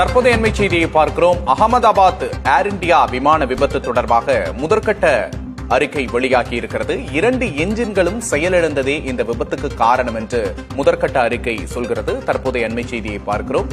தற்போதைய அண்மை செய்தியை பார்க்கிறோம். அகமதாபாத் ஏர் இந்தியா விமான விபத்து தொடர்பாக முதற்கட்ட அறிக்கை வெளியாகி இருக்கிறது. இரண்டு என்ஜின்களும் செயலிழந்ததே இந்த விபத்துக்கு காரணம் என்று முதற்கட்ட அறிக்கை சொல்கிறது. தற்போதைய அண்மை செய்தியை பார்க்கிறோம்.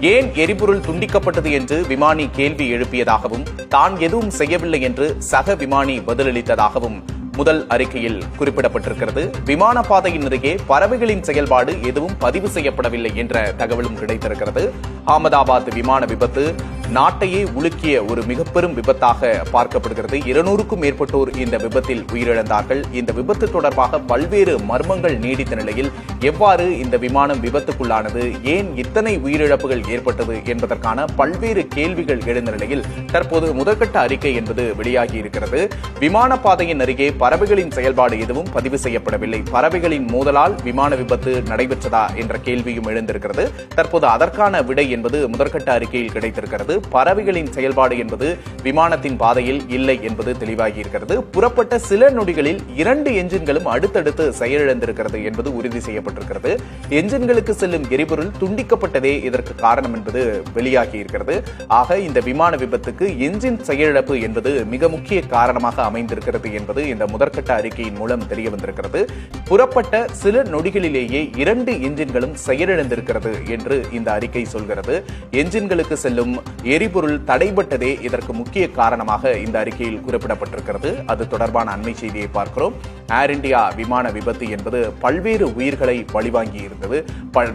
ஏன் எரிபொருள் துண்டிக்கப்பட்டது என்று விமானி கேள்வி எழுப்பியதாகவும் தான் எதுவும் செய்யவில்லை என்று சக விமானி பதிலளித்ததாகவும் முதல் அறிக்கையில் குறிப்பிடப்பட்டிருக்கிறது. விமான பாதையின் அருகே பறவைகளின் செயல்பாடு எதுவும் பதிவு செய்யப்படவில்லை என்ற தகவலும் கிடைத்திருக்கிறது. அகமதாபாத் விமான விபத்து நாட்டையே உலுக்கிய ஒரு மிக பெரும் விபத்தாக பார்க்கப்படுகிறது. இருநூறுக்கும் மேற்பட்டோர் இந்த விபத்தில் உயிரிழந்தார்கள். இந்த விபத்து தொடர்பாக பல்வேறு மர்மங்கள் நீடித்த நிலையில் எவ்வாறு இந்த விமானம் விபத்துக்குள்ளானது? ஏன் இத்தனை உயிரிழப்புகள் ஏற்பட்டது என்பதற்கான பல்வேறு கேள்விகள் எழுந்த நிலையில் தற்போது முதற்கட்ட அறிக்கை என்பது வெளியாகி இருக்கிறது விமான பாதையின் அருகே பறவைகளின் செயல்பாடு எதுவும் பதிவு செய்யப்படவில்லை. பறவைகளின் மோதலால் விமான விபத்து நடைபெற்றதா என்ற கேள்வியும் எழுந்திருக்கிறது. தற்போது அதற்கான விடை என்பது முதற்கட்ட அறிக்கையில் கிடைத்திருக்கிறது. பறவைகளின் செயல்பாடு என்பது விமானத்தின் பாதையில் இல்லை என்பது தெளிவாகி இருக்கிறது. புறப்பட்ட சில நொடிகளில் இரண்டு என்ஜின்களும் அடுத்தடுத்து செயலிழந்திருக்கிறது என்பது உறுதி செய்யப்பட்டிருக்கிறது. என்ஜின்களுக்கு செல்லும் எரிபொருள் துண்டிக்கப்பட்டதே இதற்கு காரணம் என்பது வெளியாகி இருக்கிறது. ஆக இந்த விமான விபத்துக்கு என்ஜின் செயலிழப்பு என்பது மிக முக்கிய காரணமாக அமைந்திருக்கிறது என்பது இந்த முதற்கட்ட அறிக்கையின் மூலம் தெரிய வந்திருக்கிறது. புறப்பட்ட சில நொடிகளிலேயே இரண்டு என்ஜின்களும் செயலிழந்திருக்கிறது என்று இந்த அறிக்கை சொல்கிறது. என்ஜின்களுக்கு செல்லும் எரிபொருள் தடைபட்டதே இதற்கு முக்கிய காரணமாக இந்த அறிக்கையில் குறிப்பிடப்பட்டிருக்கிறது. அது தொடர்பான அண்மை செய்தியை பார்க்கிறோம். ஏர் இண்டியா விமான விபத்து என்பது பல்வேறு உயிர்களை பழிவாங்கி இருந்தது.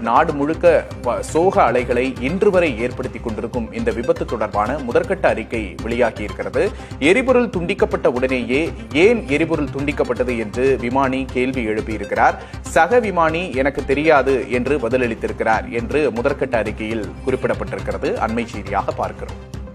நாடு முழுக்க சோக அலைகளை இன்று வரை ஏற்படுத்தி கொண்டிருக்கும் இந்த விபத்து தொடர்பான முதற்கட்ட அறிக்கை வெளியாகி இருக்கிறது. எரிபொருள் துண்டிக்கப்பட்ட உடனேயே ஏன் எரிபொருள் துண்டிக்கப்பட்டது என்று விமானி கேள்வி எழுப்பியிருக்கிறார். சக விமானி எனக்கு தெரியாது என்று பதிலளித்திருக்கிறார் என்று முதற்கட்ட அறிக்கையில் குறிப்பிடப்பட்டிருக்கிறது. அண்மை செய்தியாக பார்க்கிறோம்.